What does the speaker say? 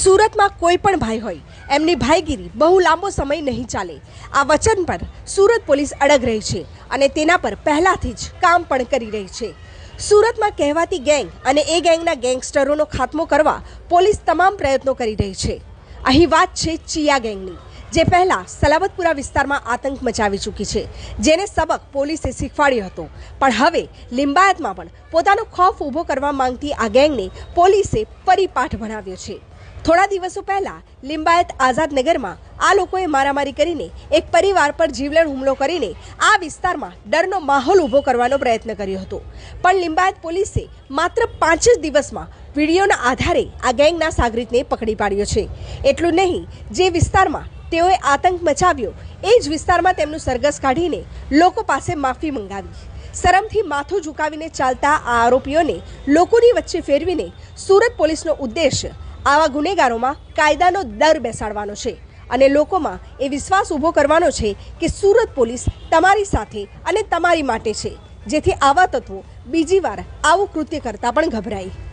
સુરતમાં કોઈ પણ ભાઈ હોય, એમની ભાઈગીરી બહુ લાંબો સમય નહીં ચાલે. આ વચન પર સુરત પોલીસ અડગ રહી છે અને તેના પર પહેલાથી જ કામ પણ કરી રહી છે. સુરતમાં કહેવાતી ગેંગ અને એ ગેંગના ગેંગસ્ટરોનો ખાત્મો કરવા પોલીસ તમામ પ્રયત્નો કરી રહી છે. અહીં વાત છે ચિયા ગેંગની, જે પહેલાં સલાબતપુરા વિસ્તારમાં આતંક મચાવી ચૂકી છે, જેને સબક પોલીસે શીખવાડ્યો હતો. પણ હવે લિંબાયતમાં પણ પોતાનો ખોફ ઊભો કરવા માંગતી આ ગેંગને પોલીસે પરિપાઠ ભણાવ્યો છે. થોડા દિવસો પહેલા લિંબાયત આઝાદ નગરમાં આ લોકોએ મારામારી કરીને એક પરિવાર પર જીવલેણ હુમલો કરીને આ વિસ્તારમાં ડરનો માહોલ ઊભો કરવાનો પ્રયત્ન કર્યો હતો. પણ લિંબાયત પોલીસે માત્ર પાંચ જ દિવસમાં વિડીયોના આધારે આ ગેંગના સાગરીતને પકડી પાડ્યો છે. એટલું નહીં, જે વિસ્તારમાં તેઓએ આતંક મચાવ્યો, એ જ વિસ્તારમાં તેમનું સરઘસ કાઢીને લોકો પાસે માફી મંગાવી. શરમથી માથું ઝુકાવીને ચાલતા આ આરોપીઓને લોકોની વચ્ચે ફેરવીને સુરત પોલીસનો ઉદ્દેશ આવા ગુનેગારોમાં કાયદાનો દર બેસાડવાનો છે અને લોકોમાં એ વિશ્વાસ ઊભો કરવાનો છે કે સુરત પોલીસ તમારી સાથે અને તમારી માટે છે. જેથી આવા તત્વો બીજી વાર આવું કૃત્ય કરતા પણ ગભરાય.